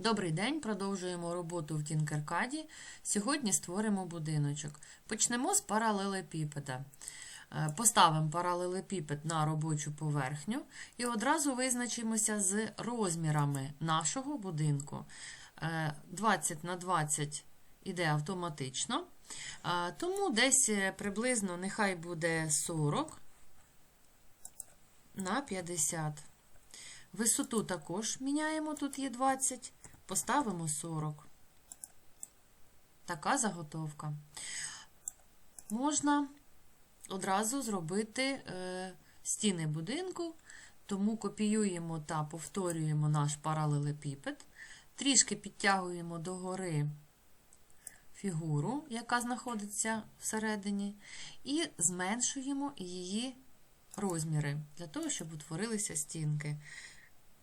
Добрий день, продовжуємо роботу в Тінкеркаді. Сьогодні створимо будиночок. Почнемо з паралелепіпеда. Е, Поставимо паралелепіпед на робочу поверхню і одразу визначимося з розмірами нашого будинку. Е, 20 на 20 іде автоматично, Е, тому десь е, приблизно нехай буде 40 на 50. Висоту також міняємо, тут є 20, поставимо 40. Така заготовка. Можна одразу зробити е, стіни будинку, тому копіюємо та повторюємо наш паралелепіпед, трішки підтягуємо догори фігуру, яка знаходиться всередині, і зменшуємо її розміри для того, щоб утворилися стінки.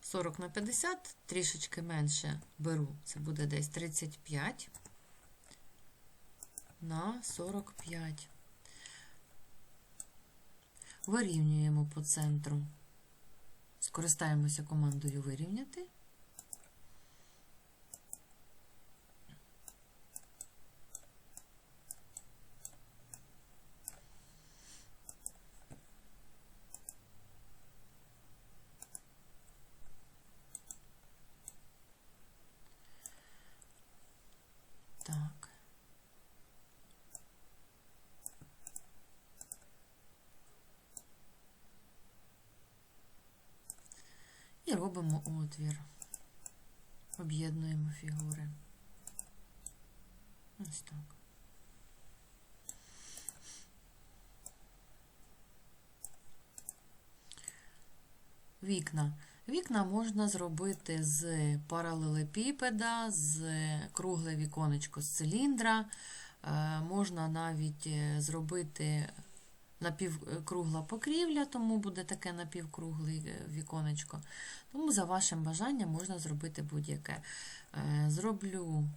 40 на 50, трішечки менше беру, це буде десь 35 на 45. Вирівнюємо по центру. Скористаємося командою вирівняти. Так. І робимо отвір. Об'єднуємо фігури. Ось так. Вікна. Вікна можна зробити з паралелепіпеда, з кругле віконечко з циліндра. Е, Можна навіть е, зробити напівкругла покрівля, тому буде таке напівкругле е, віконечко. Тому за вашим бажанням можна зробити будь-яке. Е, Зроблю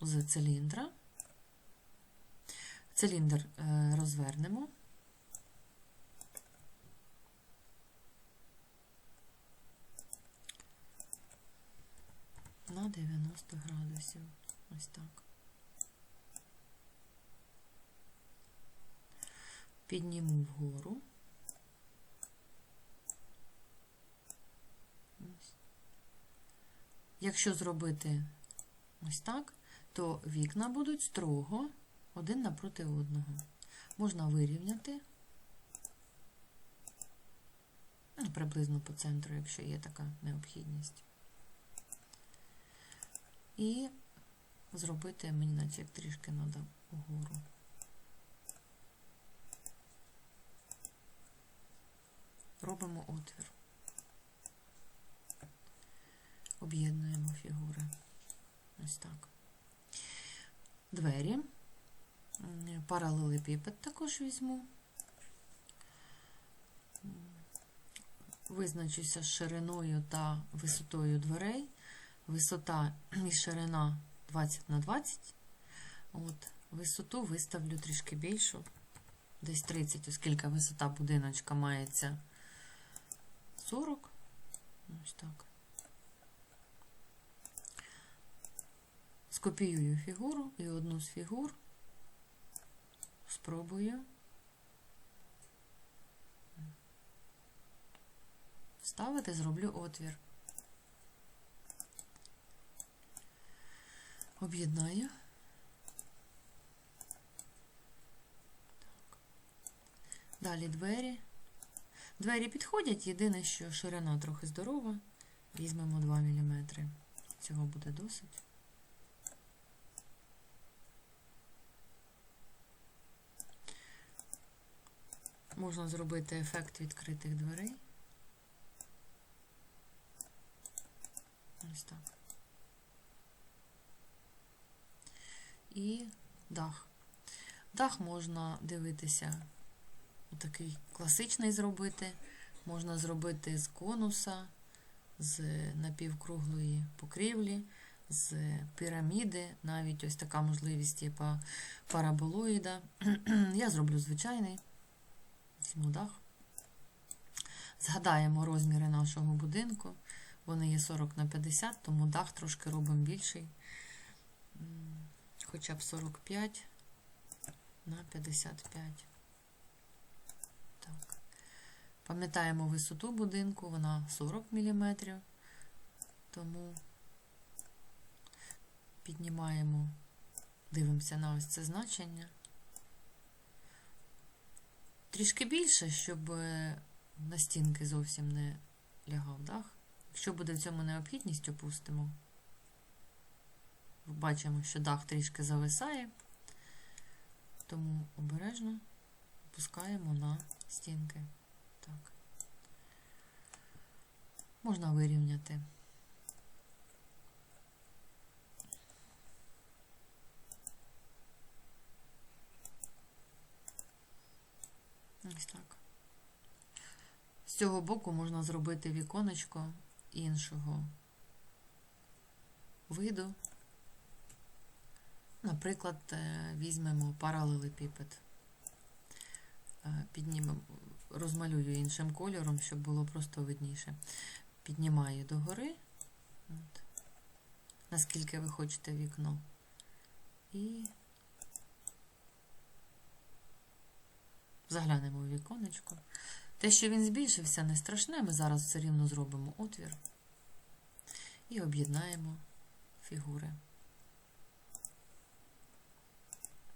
з циліндра. Циліндр е, розвернемо. на 90 градусів. Ось так. Підніму вгору. Ось. Якщо зробити ось так, то вікна будуть строго один напроти одного. Можна вирівняти ну, приблизно по центру, якщо є така необхідність. І зробити мені наче як трішки треба угору. Робимо отвір. Об'єднуємо фігури. Ось так. Двері. Паралелепіпед також візьму. Визначуся з шириною та висотою дверей висота і ширина 20 на 20. От, Висоту виставлю трішки більшу, десь 30, оскільки висота будиночка мається 40. Ось так. Скопіюю фігуру і одну з фігур спробую вставити, зроблю отвір. Об'єднаю. Далі двері. Двері підходять, єдине, що ширина трохи здорова. Візьмемо 2 мм. Цього буде досить. Можна зробити ефект відкритих дверей. Ось так. І дах. Дах можна дивитися, такий класичний зробити, можна зробити з конуса, з напівкруглої покрівлі, з піраміди, навіть ось така можливість є параболоїда. Я зроблю звичайний дах. Згадаємо розміри нашого будинку. Вони є 40 на 50, тому дах трошки робимо більший. Хоча б 45 на 55. Так. Пам'ятаємо висоту будинку, вона 40 мм. Тому піднімаємо, дивимося на ось це значення. Трішки більше, щоб е, на стінки зовсім не лягав дах. Якщо буде в цьому необхідність, опустимо. Бачимо, що дах трішки зависає, тому обережно опускаємо на стінки. Так. Можна вирівняти. Ось так. З цього боку можна зробити віконечко іншого виду. Наприклад, е, візьмемо паралелепіпед. Е, Піднімемо, розмалюю іншим кольором, щоб було просто видніше. Піднімаю догори, от, наскільки ви хочете вікно. І заглянемо у віконечко. Те, що він збільшився, не страшне, ми зараз все рівно зробимо отвір і об'єднаємо фігури.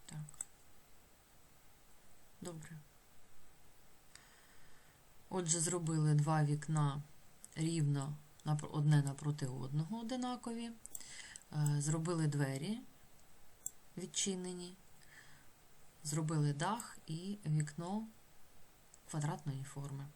Так. Добре. Отже, зробили два вікна рівно одне напроти одного одинакові. Е, Зробили двері відчинені, зробили дах і вікно квадратної форми.